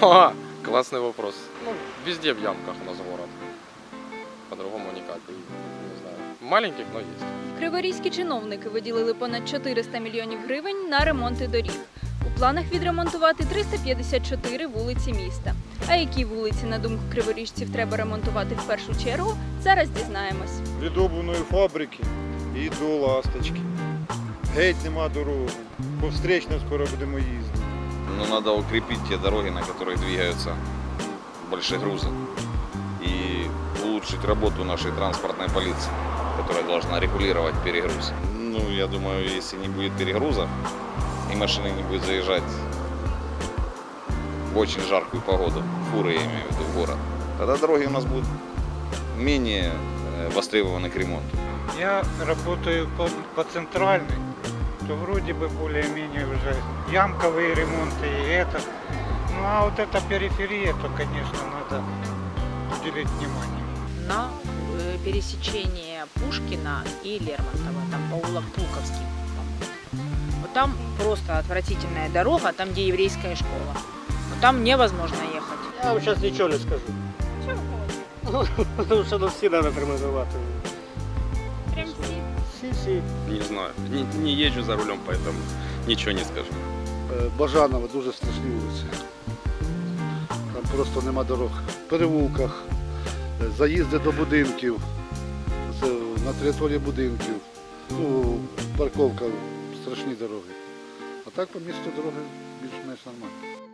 Ха, классный вопрос. Ну, везде в ямках у нас город. По-другому никак. И, не знаю. Маленьких, но есть. Криворізькі чиновники виділили понад 400 мільйонів гривень на ремонти доріг. У планах відремонтувати 354 вулиці міста. А які вулиці, на думку криворіжців, треба ремонтувати в першу чергу, зараз дізнаємось. від обувної фабрики і до ласточки. Геть нема дороги. По встречному скоро будемо їздити. Но надо укрепить те дороги, на которых двигаются большие грузы. И улучшить работу нашей транспортной полиции, которая должна регулировать перегруз. Ну, я думаю, если не будет перегруза и машины не будет заезжать в очень жаркую погоду, фуры я имею в виду, в город, тогда дороги у нас будут менее э, востребованы к ремонту. Я работаю по, по центральной, то вроде бы более-менее уже ямковые ремонты и это. Ну а вот эта периферия, то, конечно, надо уделить внимание. на э, пересечении Пушкина и Лермонтова, там поулок Пулковский. Вот там просто отвратительная дорога, там где еврейская школа. Вот там невозможно ехать. Я вам зараз нічого не скажу. Чого? Тому що ну, всі треба тримати. Всі. Не знаю. Не, не езжу за рулем, поэтому ничего не скажу. Е, Бажанова дуже страшні вулиці. Там просто нема дорог. В переулках, е, заїзди до будинків, на території будинків, ну, парковка, страшні дороги. А так по місту дороги більш-менш нормально.